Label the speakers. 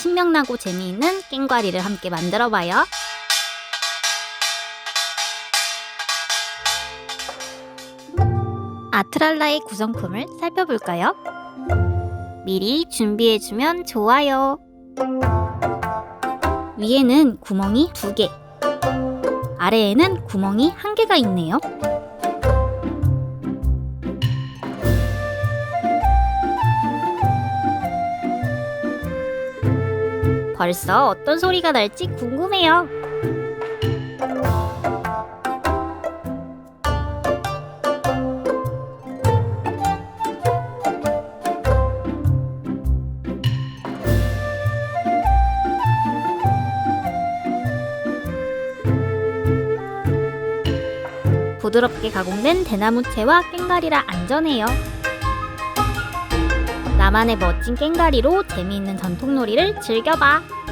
Speaker 1: 신명나고 재미있는 깽과리를 함께 만들어봐요. 아트랄라의 구성품을 살펴볼까요? 미리 준비해주면 좋아요. 위에는 구멍이 두 개, 아래에는 구멍이 한 개가 있네요. 벌써 어떤 소리가 날지 궁금해요. 부드럽게 가공된 대나무채와 깽가리라 안전해요. 나만의 멋진 깽가리로 재미있는 전통놀이를 즐겨봐.